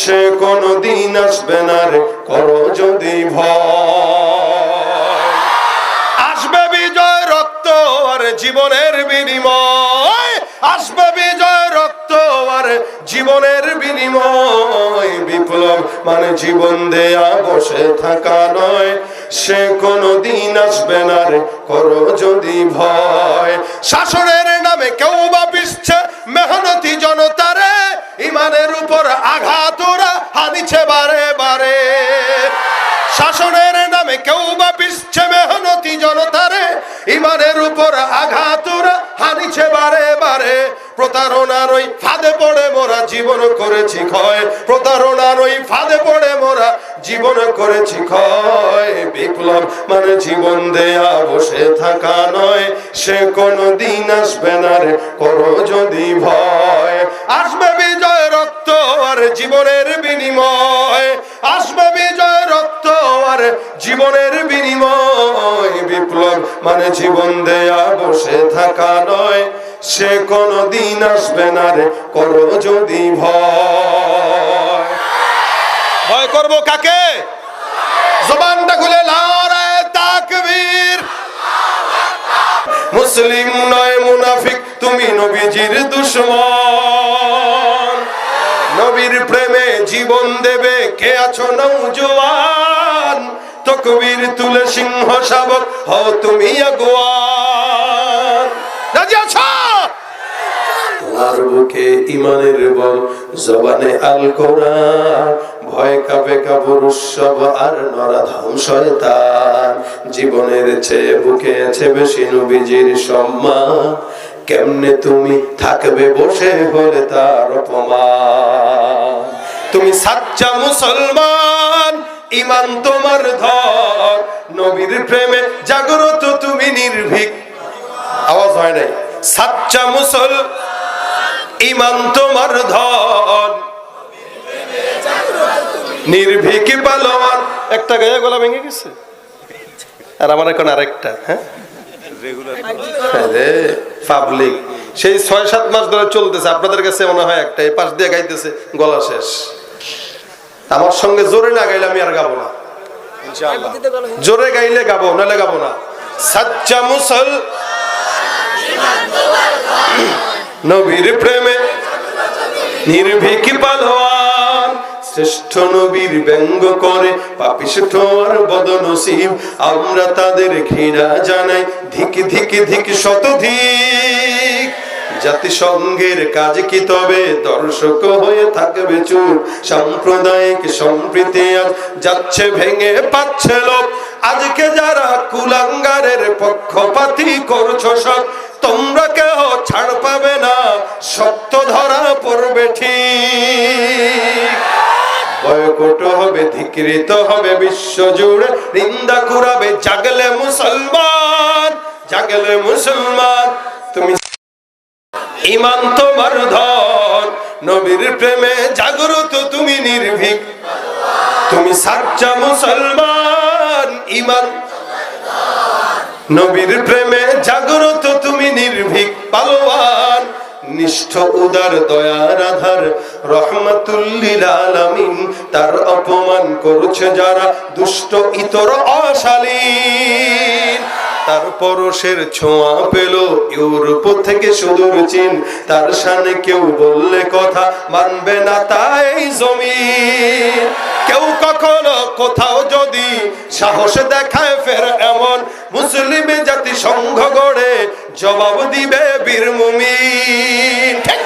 সে কোনো দিন আসবে না রে, করো যদি আসবে বিজয় রক্ত আর জীবনের বিনিময়। আসবে বিজয় রক্ত আর জীবনের বিনিময়। বিপ্লব মানে জীবন দেয়া, বসে থাকা নয়। সে কোনো দিন আসবে না রে, করো যদি ভয়। শাসনের নামে কেউ বা পিসছে মেহনতি শাসনের নামে কেউ বা পিসছে মেহনতি জনতারে, ইমানের উপর আঘাত ওরা হানিছে বারে বারে। প্রতারণার ওই ফাঁদে পড়ে মোরা জীবন করেছি ক্ষয়। প্রতারণার ওই ফাঁদে পড়ে মোরা জীবন করেছি ক্ষয়। বিপ্লব মানে জীবন দেয়া, বসে থাকা নয়। সে কোনো দিন আসবে না রে, করো যদি ভয়। আসবে বিজয় রক্ত আর জীবনের বিনিময়। আসবে জীবনের বিনিময় বিপ্লব মানে জীবন দেয়া বসে থাকা নয়। সে কোনো দিন আসবে না রে, করো যদি ভয়। করব কাকে? জবানটা খুলে মুসলিম নয়, মুনাফিক, তুমি নবীজির দুশ্মন। নবীর প্রেমে জীবন দেবে তকবীর তুলে সিংহ শাবক হও তুমি তোমার বুকে ইমানের বল, জবানে আল কোরআন। ভয় কাপে উৎসব আর শয়তান। জীবনের চেয়ে বুকে আছে বেশি নবীজির সম্মান। কেমনে তুমি থাকবে বসে হলে তার অপমান? তুমি সাচ্চা মুসলমান। ইমান তোমার ধর নবীর প্রেমে জাগ্রত তুমি নির্ভীক। আওয়াজ হয় নাই? সাচ্চা মুসল, ইমান তোমার ধন। নির্ভীক পালোয়ান। একটা গায়ে গলা ভেঙে গেছে? আর আমার এখন আরেকটা হ্যাঁ? পাবলিক সেই ছয় সাত মাস ধরে চলতেছে। আপনাদের কাছে মনে হয় একটা, এই পাশ দিয়ে গাইতেছে, গলা শেষ। আমার সঙ্গে জোরে না গাইলে আমি আর গাবো না। জোরে গাইলে গাবো নাহলে গাবো না। সাচ্চা মুসল নবীর প্রেমে নির্ভীক পালোয়ান শ্রেষ্ঠ নবীর ব্যঙ্গ করে পাপিষ্ঠ আর বদনসিব। আমরা তাদের ঘৃণা জানাই ধিক ধিক ধিক শতধিক জাতিসংঘের কাজ কি তবে? দর্শক হয়ে থাকবে সাম্প্রদায়িক সম্প্রীতি যাচ্ছে ভেঙে পাচ্ছে লোক আজকে যারা কুলাঙ্গারের পক্ষপাতি করছ সব, তোমরা ছাড় পাবে না। সত্য ধরা পড়বে ঠিক। বয়কট হবে, ধিকৃত হবে বিশ্ব নিন্দা কুরাবে জাগলে মুসলমান জাগলে মুসলমান। তুমি ইমান তোমার ধন নবীর প্রেমে জাগ্রত তুমি নির্ভীক। তুমি সাচ্চা মুসলমান, ইমান। নবীর প্রেমে জাগ্রত তুমি নির্ভীক, পালোয়ান। নিষ্ঠ উদার দয়ার আধার রহমতুল্লিল আলামিন। তার অপমান করছে যারা দুষ্ট, ইতর অশালীন। তার পরশের ছোঁয়া পেল। ইউরোপ থেকে সুদূর চীন, তার সামনে কেউ বললে কথা মানবে না তাই জমিন। কেউ কখনো কোথাও যদি সাহস দেখায়, ফের এমন মুসলিম জাতি সংঘ গড়ে জবাব দিবে বীর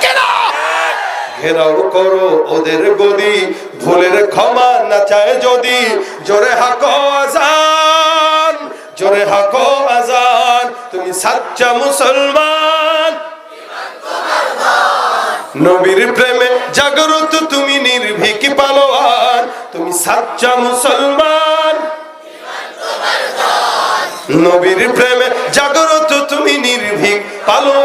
কিনা? ঘেরাও করো ওদের গদি, ভুলের ক্ষমা না চায় যদি জোরে হাকো আজান। জোরে হাকো আজান। তুমি সাচ্চা মুসলমান। নবীর প্রেমে জাগ্রত তুমি নির্ভীক পালোয়ান। তুমি সাচ্চা মুসলমান। নবীর প্রেমে জাগ্রত তুমি নির্ভীক পালো